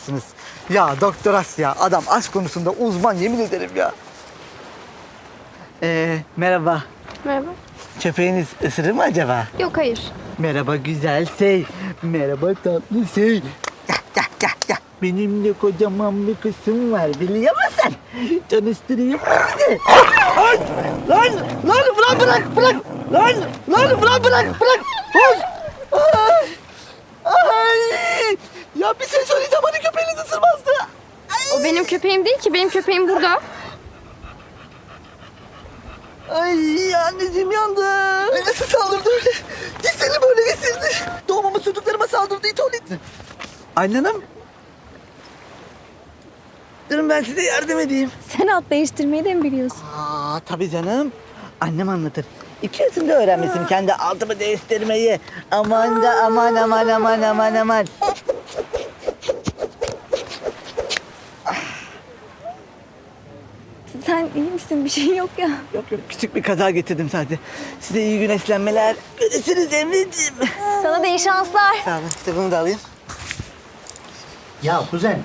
s**sınız. Ya Doktor Asya adam aşk konusunda uzman yemin ederim ya. Ee, merhaba. Merhaba. Köpeğiniz ısırır mı acaba? Yok hayır. Merhaba güzel şey. Merhaba tatlı şey. Gel gel gel gel. Benim de kocaman bir kızım var biliyor musun? Tanıştırayım mı sizi? Ay! Lan! Lan bırak bırak bırak! Lan! Lan bırak bırak bırak! Dur! Ay! Ay! Ya bir şey söyleyeceğim hani köpeğiniz ısırmazdı. O benim köpeğim değil ki. Benim köpeğim burada. Ay anneciğim yandı. Ay nasıl saldırdı öyle? Gitsene böyle getirdi. Doğmama çocuklarıma saldırdı it oğlu. Annenim. Durun ben size yardım edeyim. Sen at değiştirmeyi de mi biliyorsun? Aa tabii canım. Annem anlatır. İki yaşında öğrenmesin kendi altımı değiştirmeyi. Aman da aman aman aman aman aman. Sen iyi misin? Bir şey yok ya. Yok yok küçük bir kaza getirdim sadece. Size iyi güneşlenmeler. Görüşürüz Emre'ciğim. Sana da iyi şanslar. Sağ olun. İşte bunu da alayım. Ya kuzen